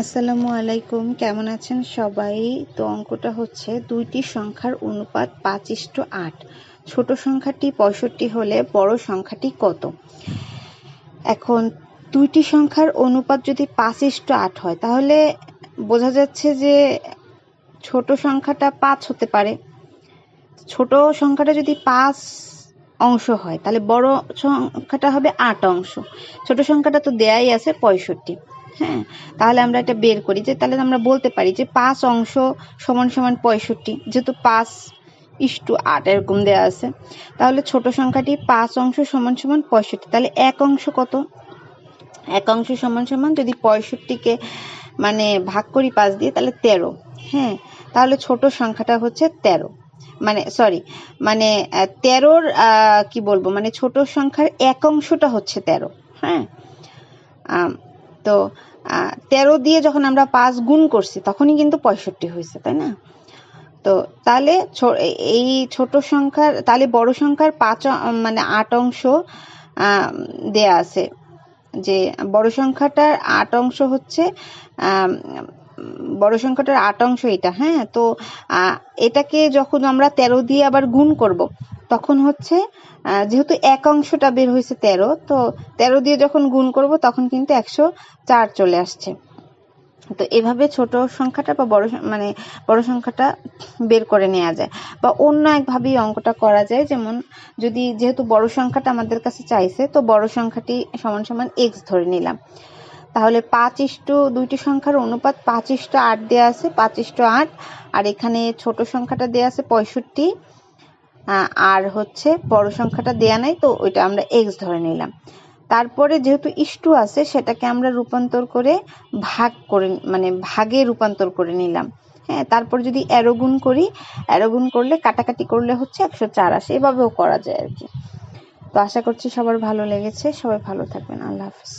আসসালামু আলাইকুম, কেমন আছেন সবাই? তো অঙ্কটা হচ্ছে দুইটি সংখ্যার অনুপাত পাঁচ ইস্টু আট। ছোট সংখ্যাটি পঁয়ষট্টি হলে বড় সংখ্যাটি কত? এখন দুইটি সংখ্যার অনুপাত যদি পাঁচ ইস্টু আট হয়, তাহলে বোঝা যাচ্ছে যে ছোট সংখ্যাটা পাঁচ হতে পারে। ছোট সংখ্যাটা যদি পাঁচ অংশ হয়, তাহলে বড় সংখ্যাটা হবে আট অংশ। ছোট সংখ্যাটা তো দেয়াই আছে পঁয়ষট্টি। হ্যাঁ তাহলে আমরা এটা বের করি যে তাহলে আমরা বলতে পারি যে পাঁচ অংশ সমান সমান পঁয়ষট্টি, যেহেতু পাঁচ ইস্টু আট এরকম দেওয়া আছে, তাহলে ছোট সংখ্যাটি পাঁচ অংশ সমান সমান পঁয়ষট্টি, তাহলে এক অংশ কত? এক অংশ সমান সমান যদি পঁয়ষট্টিকে মানে ভাগ করি পাঁচ দিয়ে, তাহলে তেরো হ্যাঁ তাহলে ছোট সংখ্যাটা হচ্ছে তেরো মানে সরি মানে তেরোর কি বলব মানে ছোট সংখ্যার এক অংশটা হচ্ছে তেরো হ্যাঁ তো তেরো দিয়ে যখন আমরা পাঁচ গুণ করছি, তখনই কিন্তু পঁয়ষট্টি হয়েছে, তাই না? তো তাহলে এই ছোট সংখ্যার, তাহলে বড় সংখ্যার পাঁচ মানে আট অংশ দেয়া আছে। যে বড় সংখ্যাটার আট অংশ হচ্ছে বড় সংখ্যাটার আট অংশ এটা হ্যাঁ? তো এটাকে যখন আমরা তেরো দিয়ে আবার গুণ করব তখন হচ্ছে যেহেতু এক অংশটা বের হয়েছে তেরো, তো তেরো দিয়ে যখন গুণ করব তখন কিন্তু একশো চার চলে আসছে। তো এভাবে ছোট সংখ্যাটা বা বড় মানে বড় সংখ্যাটা বের করে নেওয়া যায়। বা অন্য একভাবেই অঙ্কটা করা যায়, যেমন যদি যেহেতু বড় সংখ্যাটা আমাদের কাছে চাইছে, তো বড় সংখ্যাটি সমান সমান এক্স ধরে নিলাম। তাহলে পাঁচ ইস্টু দুইটি সংখ্যার অনুপাত পাঁচ ইস্টু আট দেওয়া আছে, পাঁচ ইস্টু আট, আর এখানে ছোট সংখ্যাটা দেওয়া আছে পঁয়ষট্টি আর হচ্ছে বড় সংখ্যাটা দেয়া নাই, তো ওইটা আমরা এক্স ধরে নিলাম। তারপরে যেহেতু ইস্টু আছে, সেটাকে আমরা রূপান্তর করে ভাগ করে মানে ভাগে রূপান্তর করে নিলাম। হ্যাঁ তারপর যদি অ্যারোগুন করি অ্যারোগুন করলে কাটাকাটি করলে হচ্ছে একশো চার আসে, এভাবেও করা যায় আর কি। তো আশা করছি সবার ভালো লেগেছে, সবাই ভালো থাকবেন, আল্লাহ হাফিজ।